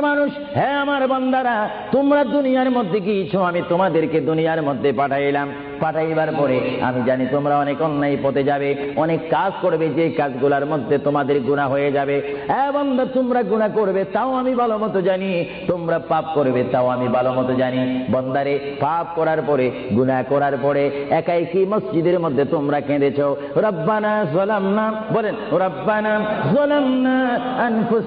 মানুষ হ্যাঁ আমার বান্দারা, তোমরা দুনিয়ার মধ্যে গিয়েছো আমি তোমাদেরকে দুনিয়ার মধ্যে পাঠাইলাম। পাঠাইবার পরে আমি জানি তোমরা অনেক অন্যায় পথে যাবে, অনেক কাজ করবে, যে মধ্যে তোমাদের গুণা হয়ে যাবে। তোমরা গুণা করবে, তাও আমি ভালো মতো জানি। তোমরা পাপ করবে, তাও আমি ভালো মতো জানি। বন্দারে, পাপ করার পরে, গুনাহ করার পরে একাই কি মসজিদের মধ্যে তোমরা কেঁদেছো? রব্বানা জলামনা, বলেন, রব্বানা আনফুসানা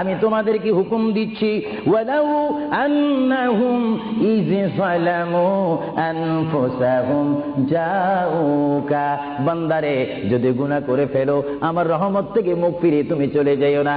আমি তোমাদেরকে হুকুম দিচ্ছি, ওয়ালাউ বান্দারে, যদি গুনাহ করে ফেলো, আমার রহমত থেকে মুখ ফিরে তুমি চলে যাইও না।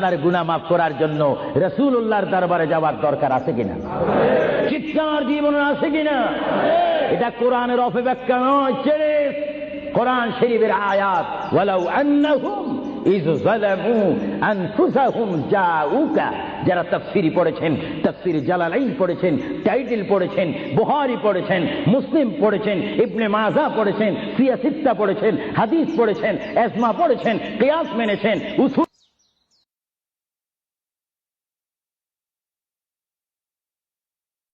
আপনার গুনাহ মাফ করার জন্য রসুল্লাহর দরবারে যাওয়ার দরকার আছে কিনা? চিৎকার জীবন আছে কিনা? এটা কোরআনের অপব্যাখ্যা নয়, ছেড়ে কোরআন শরীফের আয়াত, ওয়ালাউ যারা তাফসিরি পড়েছেন, তাফসির জালালাইন পড়েছেন, টাইটেল পড়েছেন বুহারি পড়েছেন, মুসলিম পড়েছেন, ইবনে মাজা পড়েছেন সিয়াসিত্তা পড়েছেন, হাদিস পড়েছেন এসমা পড়েছেন, কিয়াস মেনেছেন, উসুল